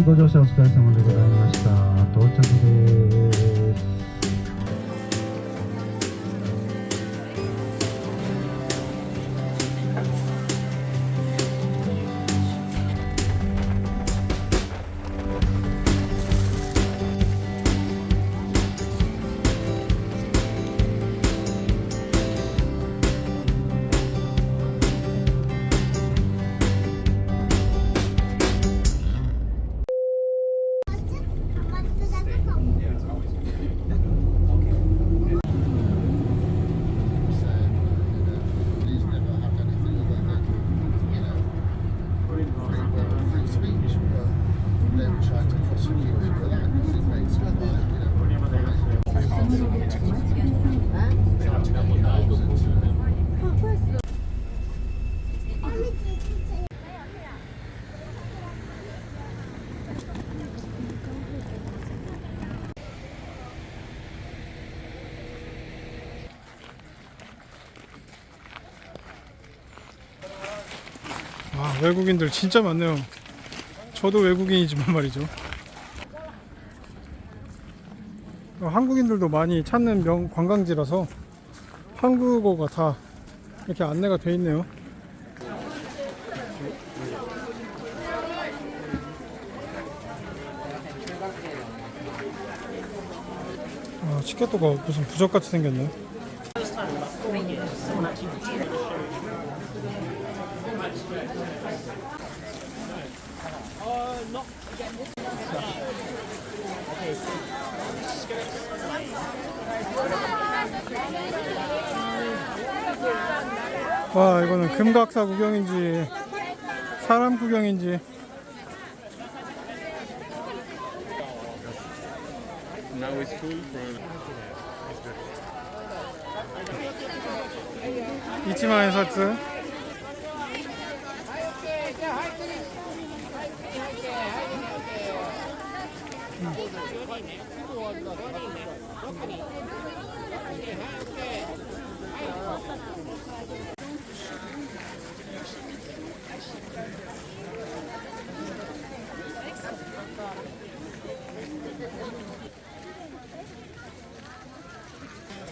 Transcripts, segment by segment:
い、ご乗車お疲れ様でございました。到着です。 외국인들 진짜 많네요. 저도 외국인이지만 말이죠. 어, 한국인들도 많이 찾는 명 관광지라서 한국어가 다 이렇게 안내가 돼 있네요. 아, 치켓도가 무슨 부적같이 생겼네. 와, 이거는 금각사 구경인지 사람 구경인지. 이치마의 사츠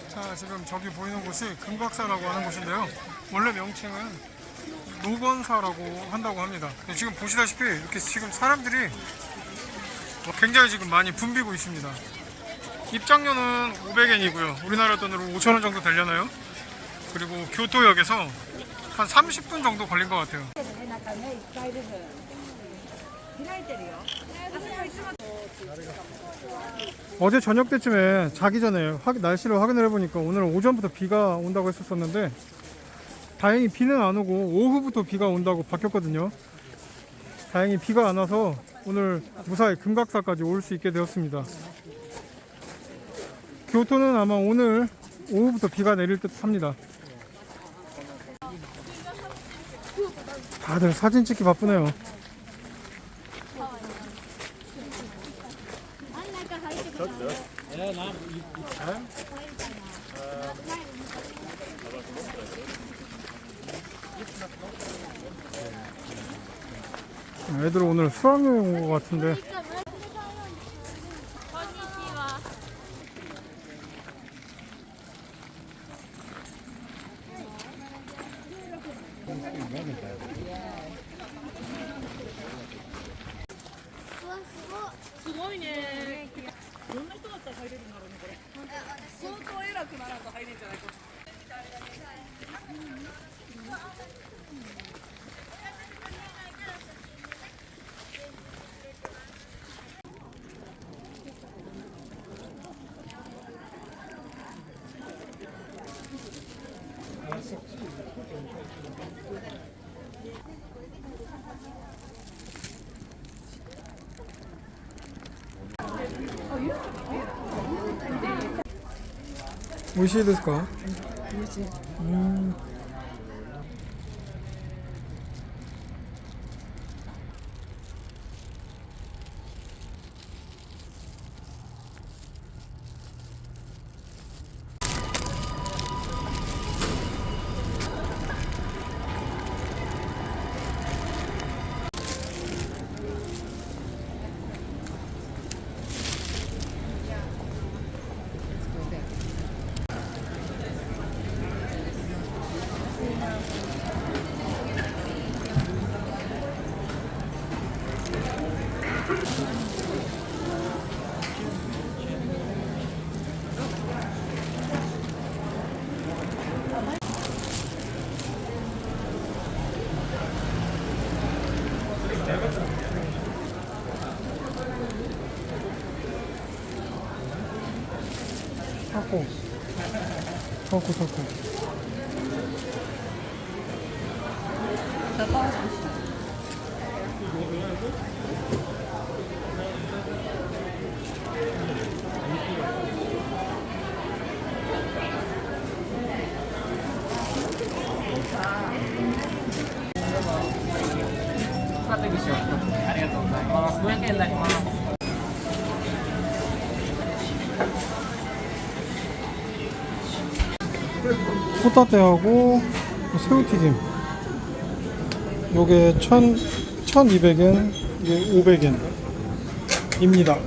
자 지금 저기 보이는 곳이 금각사라고 하는 곳인데요. 원래 명칭은 노건사라고 한다고 합니다. 지금 보시다시피 이렇게 지금 사람들이 뭐 굉장히 지금 많이 붐비고 있습니다 입장료는 500엔이고요. 우리나라 돈으로 5,000원 정도 되려나요? 그리고 교토역에서 한 30분 정도 걸린 것 같아요. 어제 저녁 때쯤에 자기 전에 날씨를 확인을 해보니까 오늘 오전부터 비가 온다고 했었었는데 다행히 비는 안 오고 오후부터 비가 온다고 바뀌었거든요. 다행히 비가 안 와서 오늘 무사히 금각사까지 올 수 있게 되었습니다. 교토는 아마 오늘 오후부터 비가 내릴 듯 합니다. 다들 사진 찍기 바쁘네요. 애들 오늘 수학여행 온 것 같은데 美味しいですかうん 타코 타코. 호따떼하고 새우튀김. 요게 1 1200엔, 이게 500엔. 입니다.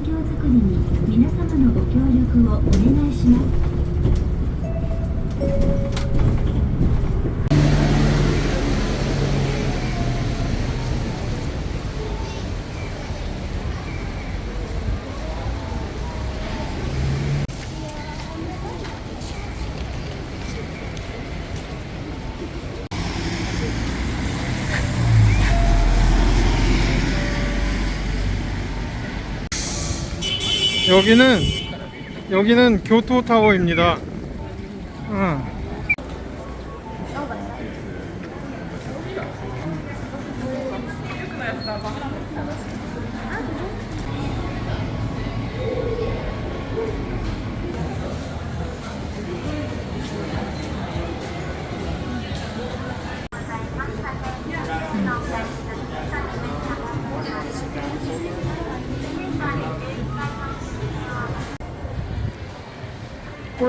環境づくりに皆様のご協力をお願いします。 여기는 여기는 교토 타워입니다. 응.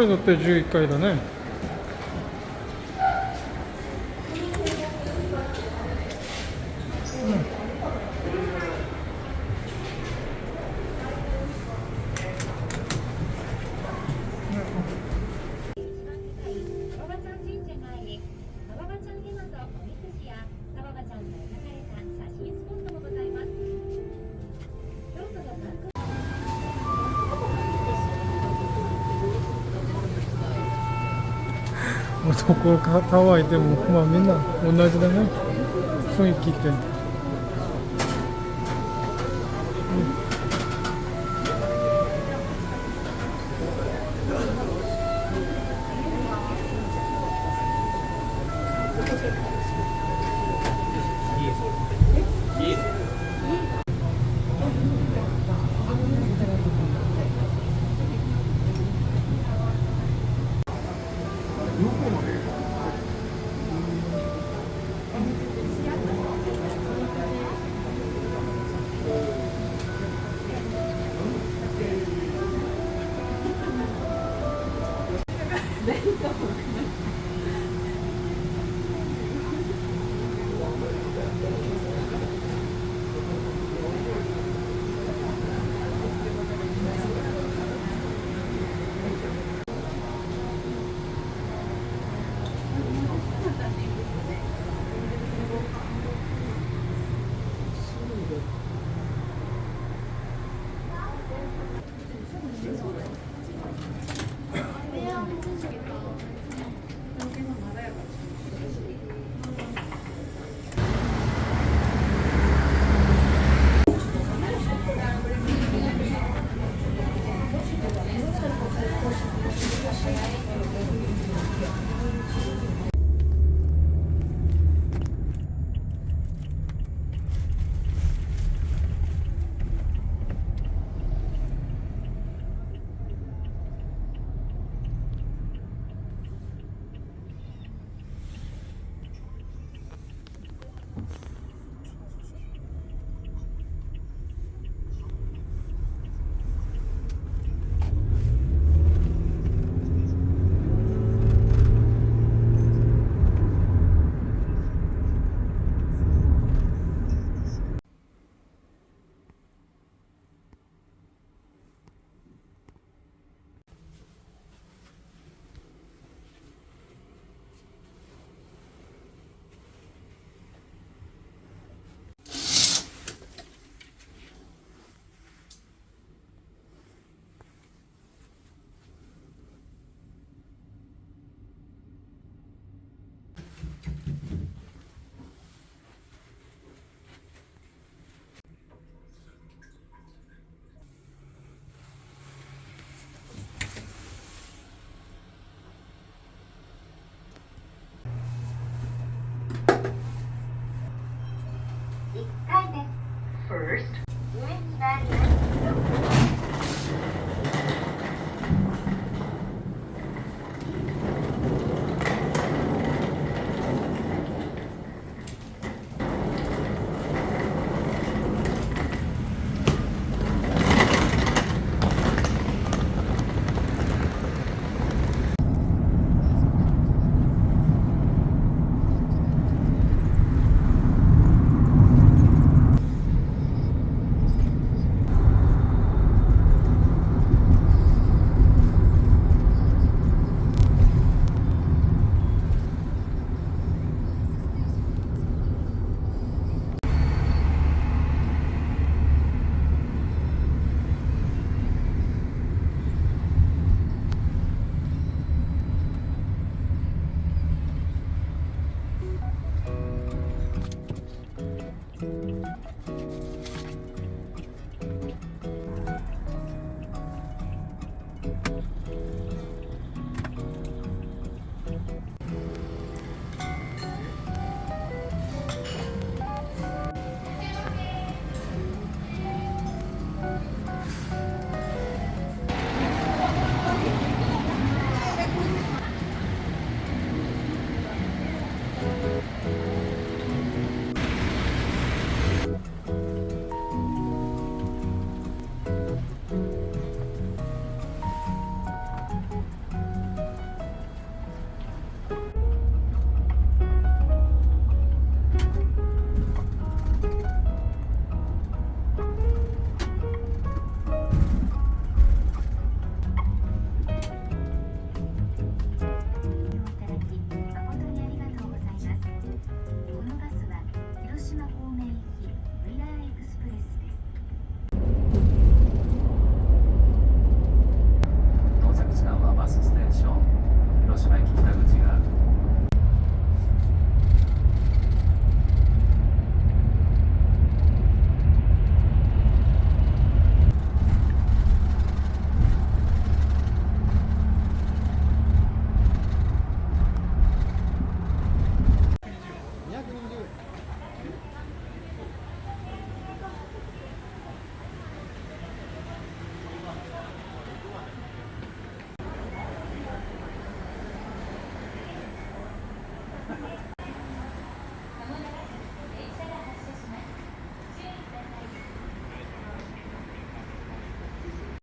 れ乗って11階だねもうどこかタワーいてもまあみんな同じだね雰囲気って